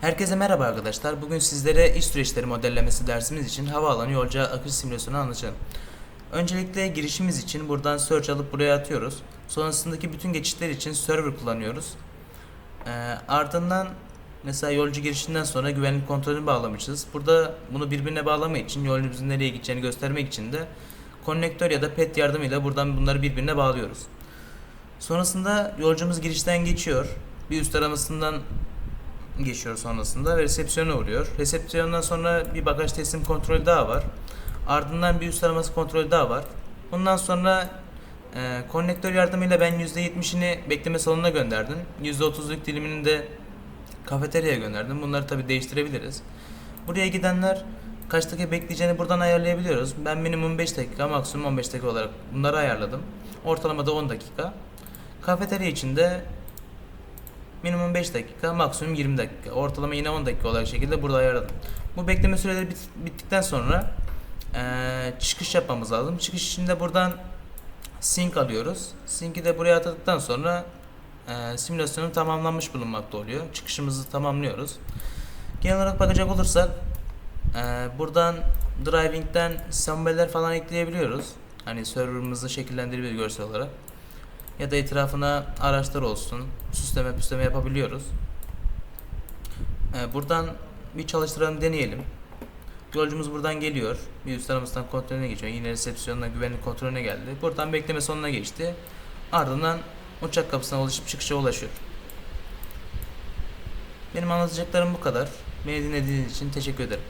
Herkese merhaba arkadaşlar. Bugün sizlere iş süreçleri modellemesi dersimiz için havaalanı yolcu akış simülasyonu anlatacağım. Öncelikle girişimiz için buradan search alıp buraya atıyoruz. Sonrasındaki bütün geçişler için server kullanıyoruz. Ee, ardından mesela yolcu girişinden sonra güvenlik kontrolünü bağlamışız. Burada bunu birbirine bağlamak için yolcumuzun nereye gideceğini göstermek için de konnektör ya da pet yardımıyla buradan bunları birbirine bağlıyoruz. Sonrasında yolcumuz girişten geçiyor. Bir üst aramasından geçiyor sonrasında ve resepsiyona uğruyor. Resepsiyondan sonra bir bagaj teslim kontrolü daha var. Ardından bir üst araması kontrolü daha var. Bundan sonra e, konnektör yardımıyla ben %70'ini bekleme salonuna gönderdim. %30'luk dilimini de kafeteryaya gönderdim. Bunları tabi değiştirebiliriz. Buraya gidenler kaç dakika bekleyeceğini buradan ayarlayabiliyoruz. Ben minimum 5 dakika, maksimum 15 dakika olarak bunları ayarladım. Ortalamada 10 dakika. Kafeterya için de Minimum 5 dakika, maksimum 20 dakika. Ortalama yine 10 dakika olarak şekilde burada ayarladım. Bu bekleme süreleri bit- bittikten sonra eee, çıkış yapmamız lazım. Çıkış için de buradan sync alıyoruz. Sync'i de buraya atadıktan sonra eee simülasyonun tamamlanmış bulunmakta oluyor. Çıkışımızı tamamlıyoruz. Genel olarak bakacak olursak eee, buradan driving'den semboller falan ekleyebiliyoruz. Hani serverımızı şekillendirebilir görsel olarak ya da etrafına araçlar olsun süsleme püsleme yapabiliyoruz. Ee, buradan bir çalıştıralım deneyelim. Yolcumuz buradan geliyor. Bir üst aramızdan kontrolüne geçiyor. Yine resepsiyonuna güvenlik kontrolüne geldi. Buradan bekleme sonuna geçti. Ardından uçak kapısına ulaşıp çıkışa ulaşıyor. Benim anlatacaklarım bu kadar. Beni dinlediğiniz için teşekkür ederim.